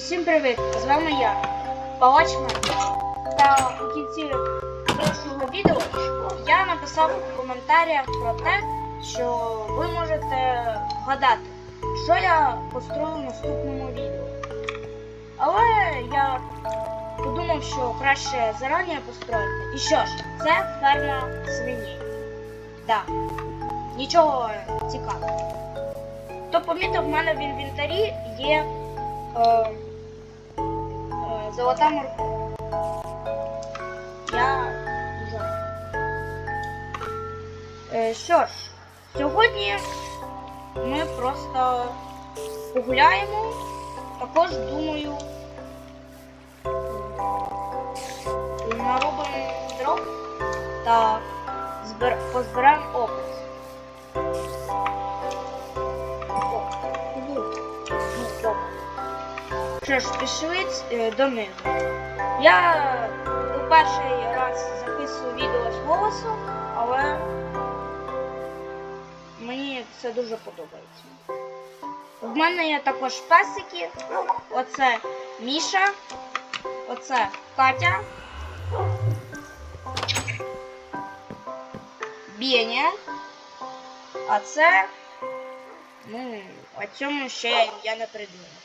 Усім привіт! З вами я, Палачна. Та у кінці прошлого відео я написав у коментарях про те, що ви можете вгадати, що я построю в наступному відео. Але я подумав, що краще зарані построїти. І що ж, це ферма свиней. Так, нічого цікавого. Хто помітив, в мене в інвентарі є е, золота морква. Я. Е, що ж, сьогодні ми просто погуляємо. Також думаю. Наробимо дров та позберемо опис. Що ж, пішли е, донизу. Я у перший раз записую відео з голосу, але мені це дуже подобається. В мене є також песики. Оце Міша, оце Катя. Бєня. А це. Ну, а цьому ще я не придумав.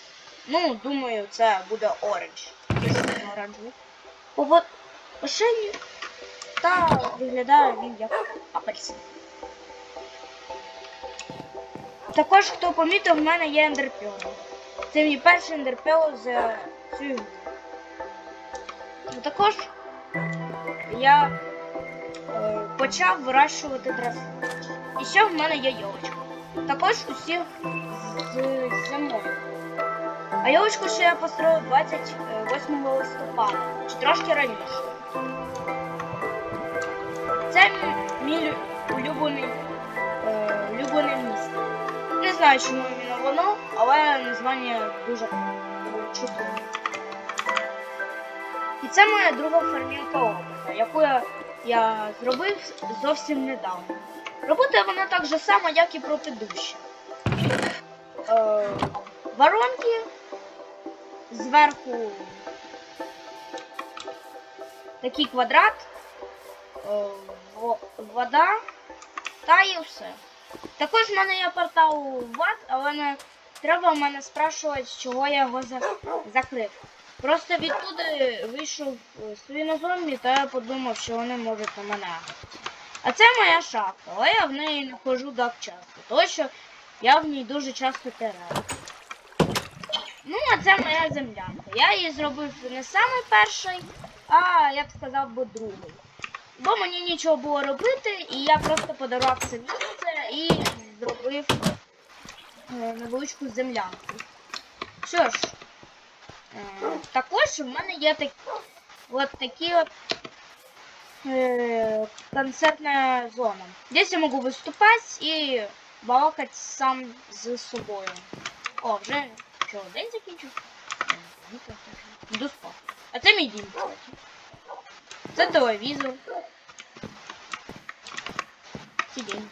Ну, думаю, це буде оранж. Оранжевий. По ошині. Та виглядає він як апельсин. Також, хто помітив, в мене є ендерпіон. Це мій перший ендерпіон за цю ігру. Ну, Також я е, почав вирощувати драсу. І ще в мене є йолочка. Також усіх з зимою. А йолочку ще я построїв 28 листопада, чи трошки раніше. Це мій, улюблений, е, улюблене місце. Не знаю, чому іменно воно, але названня дуже чудове. І це моя друга фермінка опита, яку я, я зробив зовсім недавно. Робота вона так же сама, як і предыдуща. Е, воронки, зверху такий квадрат, е, вода та і все. Також в мене є портал в ад, але не треба в мене спрашувати, чого я його за... закрив. Просто відтуди вийшов е, свинозомбі, та я подумав, що вони можуть на мене. А це моя шахта, але я в неї не ходжу так часто, тому що я в ній дуже часто теряю. Ну, а це моя землянка. Я її зробив не саме перший, а я б сказав би другий. Бо мені нічого було робити, і я просто подарував це місце і зробив е, невеличку землянку. Що ж, е, також в мене є так, от такі от е, концертная зона. Здесь я могу выступать и балакать сам з собою. О, вже що, день закінчив? Йду спати. А це мій дім, кстати. Це телевізор. Сидінь.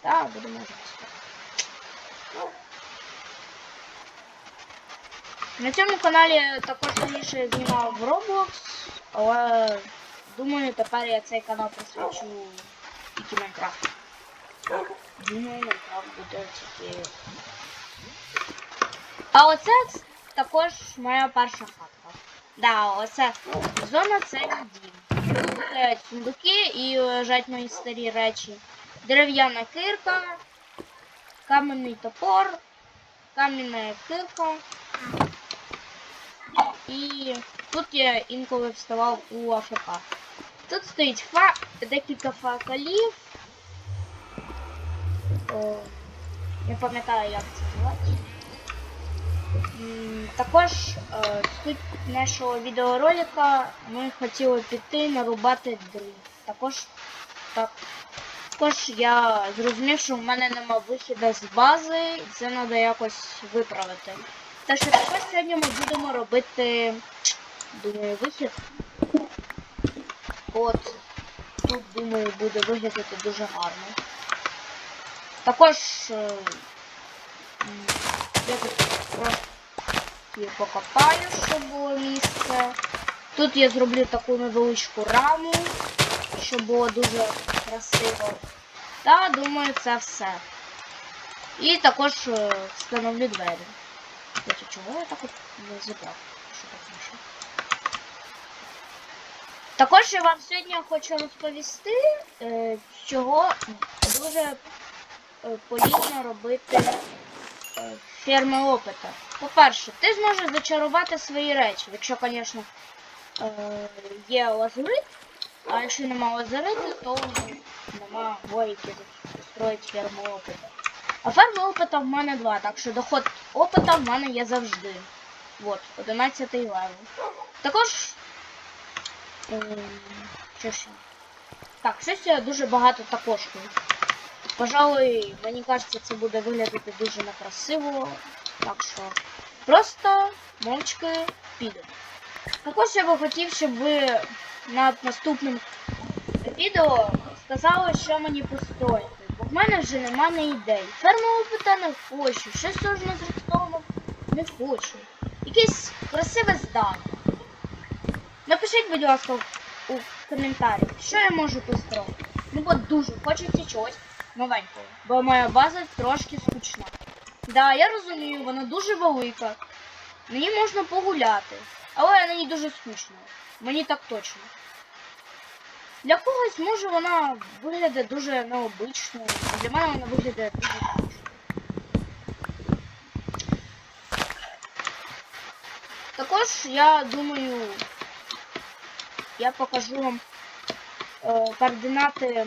Так, будемо спати. На цьому каналі також раніше знімав Roblox, але думаю, тепер я цей канал присвячу тільки Майнкрафту. Думаю, Майнкрафт буде тільки. А оце також моя перша хатка. Да, оце зона це дім. Тут стоять сундуки і лежать мої старі речі. Дерев'яна кирка, кам'яний топор, кам'яна кирка. І тут я інколи вставав у АФК. Тут стоїть фа... декілька факелів. Не пам'ятаю, як це звати. Також е, суть нашого відеоролика ми хотіли піти нарубати дрів. Також, так, також я зрозумів, що в мене нема вихіду з бази, і це треба якось виправити. Так що також сьогодні ми будемо робити, думаю, вихід. От тут, думаю, буде виглядати дуже гарно. Також е, Я тут трохи покопаю, щоб було місце. Тут я зроблю таку невеличку раму, щоб було дуже красиво. Та думаю, це все. І також е, встановлю двері. Хоча чого я так от не зібрав? Що так пише? Також я вам сьогодні хочу розповісти, е, чого дуже е, робити е, ферми опита. По-перше, ти зможеш зачарувати свої речі, якщо, звісно, е, є лазурит, а якщо нема лазуриту, то нема логіки строїть ферму опита. А ферми опита в мене два, так що доход опита в мене є завжди. От, 11 левел. Також. ем, Що ще? Так, щось я дуже багато також. Пожалуй, мені кажеться, це буде виглядати дуже некрасиво. Так що просто мовчки підемо. Також я би хотів, щоб ви над наступним відео сказали, що мені построїти. Бо в мене вже нема не ідей. Фермового опита не хочу, щось сложно з редстоуном не хочу. Якесь красиве здання. Напишіть, будь ласка, у коментарі, що я можу построїти. Ну бо дуже хочеться чогось новенького. Бо моя база трошки скучна. Да, я розумію, вона дуже велика. Мені можна погуляти. Але на ній дуже скучно. Мені так точно. Для когось може вона виглядає дуже необично, для мене вона виглядає дуже скучно. Також я думаю, я покажу вам е, координати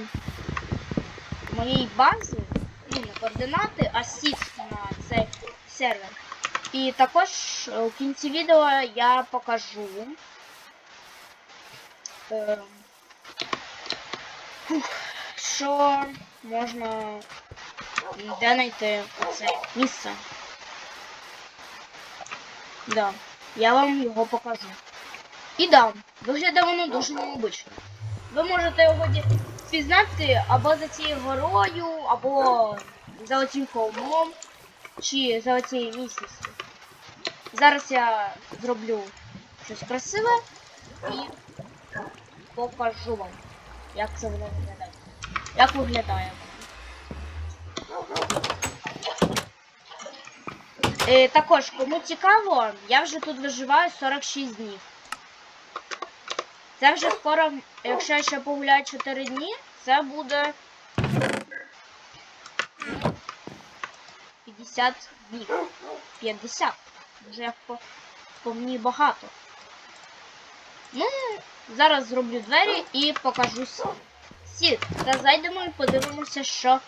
моєї бази. Ну, не координати, а сіт на цей сервер. І також е, у кінці відео я покажу. Е, що можна де знайти це місце. Да, я вам його покажу. І да, виглядає воно дуже необично. Ви можете його ді- впізнати або за цією горою, або за оцим холмом, чи за оцією місцевістю. Зараз я зроблю щось красиве і покажу вам, як це воно виглядає. Як виглядає. Е, також, кому цікаво, я вже тут виживаю 46 днів. Це вже скоро, якщо я ще погуляю 4 дні, це буде ну, 50 днів. 50. Вже по, по мені багато. Ну, зараз зроблю двері і покажу сіт. Та зайдемо і подивимося, що.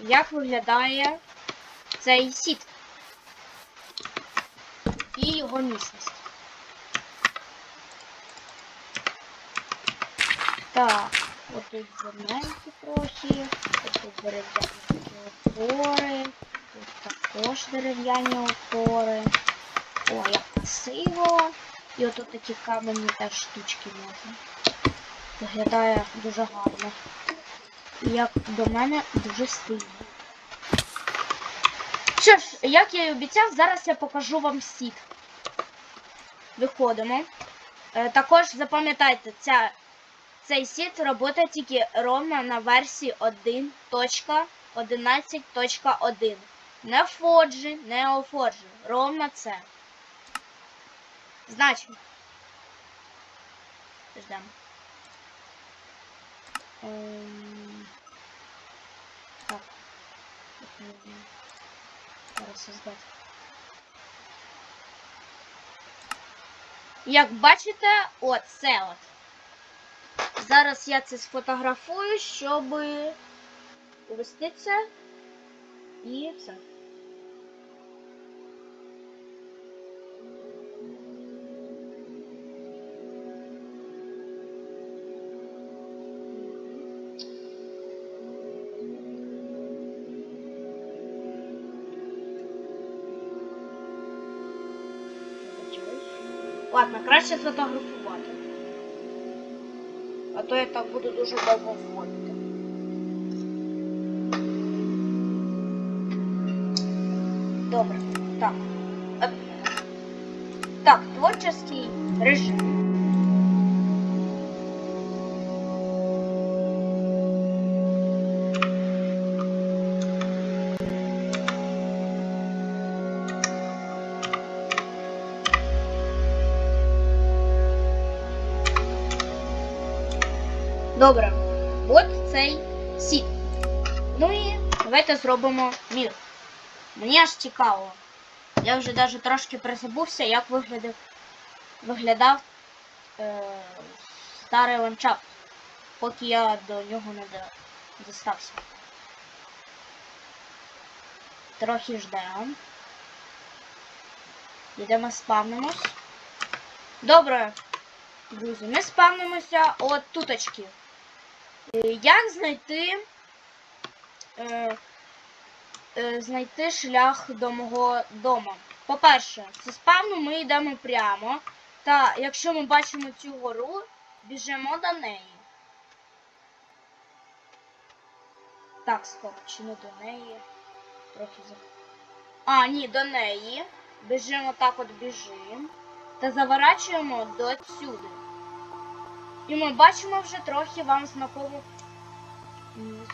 Як виглядає цей сіт. І його міцність. Так, от тут земельки трохи, от тут дерев'яні опори, тут також дерев'яні опори. О, як красиво. І от тут такі камені теж штучки можна. Виглядає дуже гарно. Як до мене дуже стильно. Що ж, як я і обіцяв, зараз я покажу вам сіт. Виходимо. Е, також запам'ятайте, ця, цей сіт працює тільки ровно на версії 1.11.1. Не Фоджі, не офоджі. Ровно це. Значить. Ждемо. Ем, Так. Зараз создати. Як бачите, от це от. Зараз я це сфотографую, щоб ввести це. І все. Ладно, краще сфотографувати. А то я там буду дуже довго вводити. Добро. так. Так, творческий режим. Добре. От цей сіт. Ну і давайте зробимо мір. Мені аж цікаво. Я вже навіть трошки призабувся, як виглядав, виглядав е, старий ландшафт, поки я до нього не достався. Трохи ждемо. Йдемо спавнимось. Добре, друзі, ми спавнимося от туточки. Е, Як знайти е, е, знайти шлях до мого дому? По-перше, зі спавну ми йдемо прямо. Та якщо ми бачимо цю гору, біжимо до неї. Так, стоп, чи не до неї? Трохи за. А, ні, до неї. Біжимо так от біжимо. Та заворачуємо до сюди. І ми бачимо вже трохи вам знакому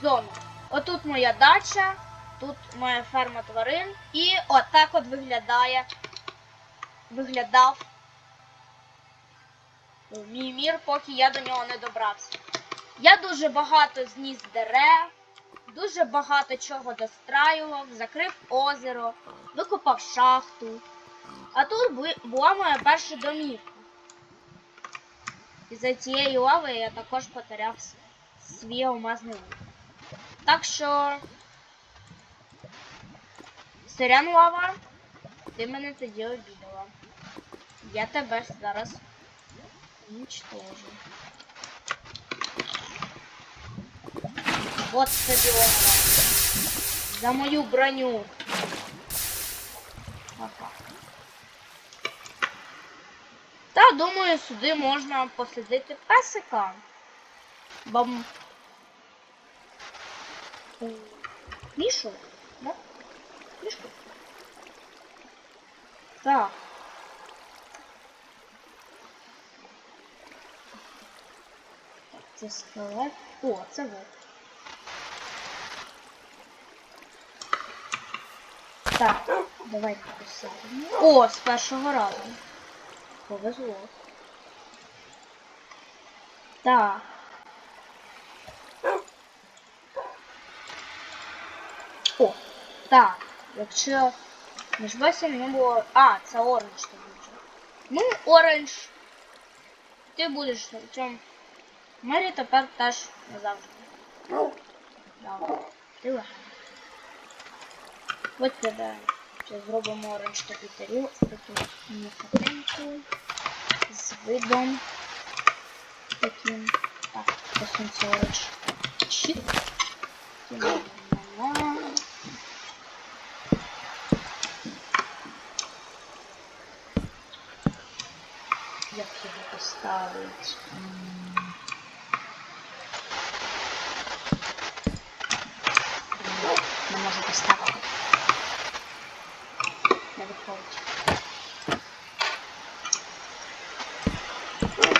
зону. Отут моя дача, тут моя ферма тварин. І отак от виглядає. Виглядав мій мір, поки я до нього не добрався. Я дуже багато зніс дерев, дуже багато чого достраював, закрив озеро, викопав шахту. А тут була моя перша домівка. І за цієї лави я також потеряв свій алмазний лук. Так що. Сирян лава, ти мене тоді обідала. Я тебе зараз уничтожу. Вот тобі лава. За мою броню. Ага. Та, думаю, сюди можна посадити песика. Бам. Мішу? Да? Мішку? Так. Так, це скелет. О, це вот. Так, давайте посадимо. О, з першого разу. Повезло. Так. О, так. Якщо між восім не було. А, це оранж тоді вже. Ну, оранж. Ти будеш в цьому мирі тепер теж назавжди. Добре. Ти легенда. Ось тебе. Зараз зробимо оранж тарілку. Таку м'якотеньку. З видом. Таким. Так, посунься оранж. Ла-ла-ла. Як його. М, Не можу поставити.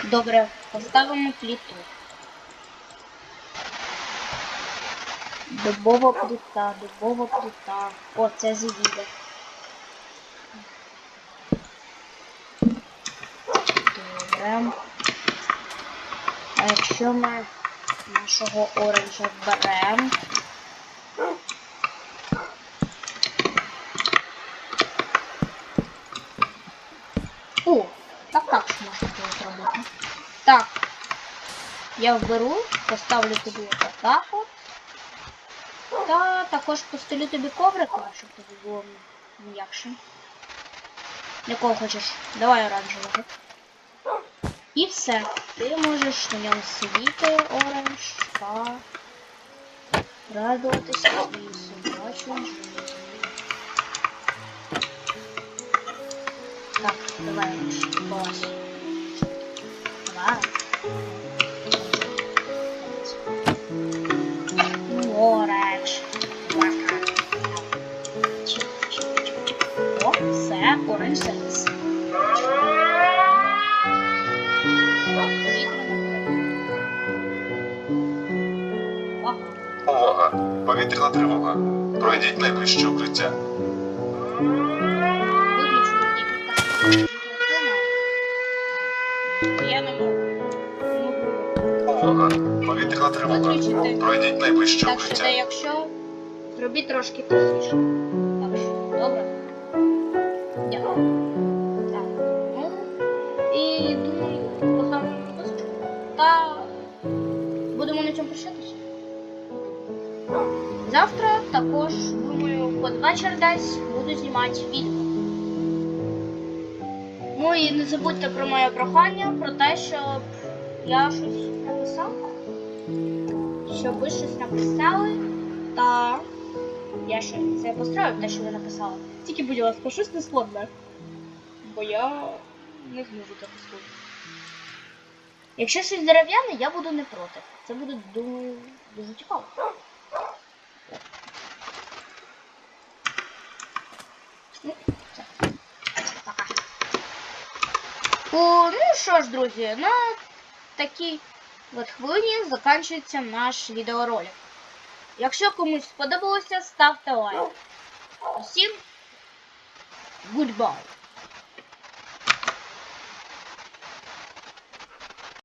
Добре, поставимо пліту. Дубова плита, дубова плита. О, це з'їде. Добре. А якщо ми нашого оранжа беремо. О, так так ж можна було зробити. Так. Я вберу, поставлю тобі отак от. Та також постелю тобі коврика, щоб тобі було м'якше. Якого хочеш? Давай оранжевого. І все. Ти можеш на ньому сидіти, оранж, та радуватися своїй собачому житті. Так, давай оранж. Клас. Давай. Orange Service. Увага! Повітряна тривога. Пройдіть найближче укриття. Увага! Повітряна тривога. Пройдіть найближче Так що, якщо зробіть трошки тихіше. І думаю, поставимо підписочку. Та будемо на цьому прощатися. Завтра також, думаю, під вечір десь буду знімати відео. Ну і не забудьте про моє прохання, про те, щоб я щось написав щоб ви щось написали, та я ще це построю, те, що ви написали. Тільки, будь ласка, щось не складне. Бо я не зможу так зробити. Якщо щось дерев'яне, я буду не проти. Це буде дуже, дуже цікаво. Ну, О, ну що ж, друзі, на такій от хвилині закінчується наш відеоролик. Якщо комусь сподобалося, ставте лайк. Усім goodbye!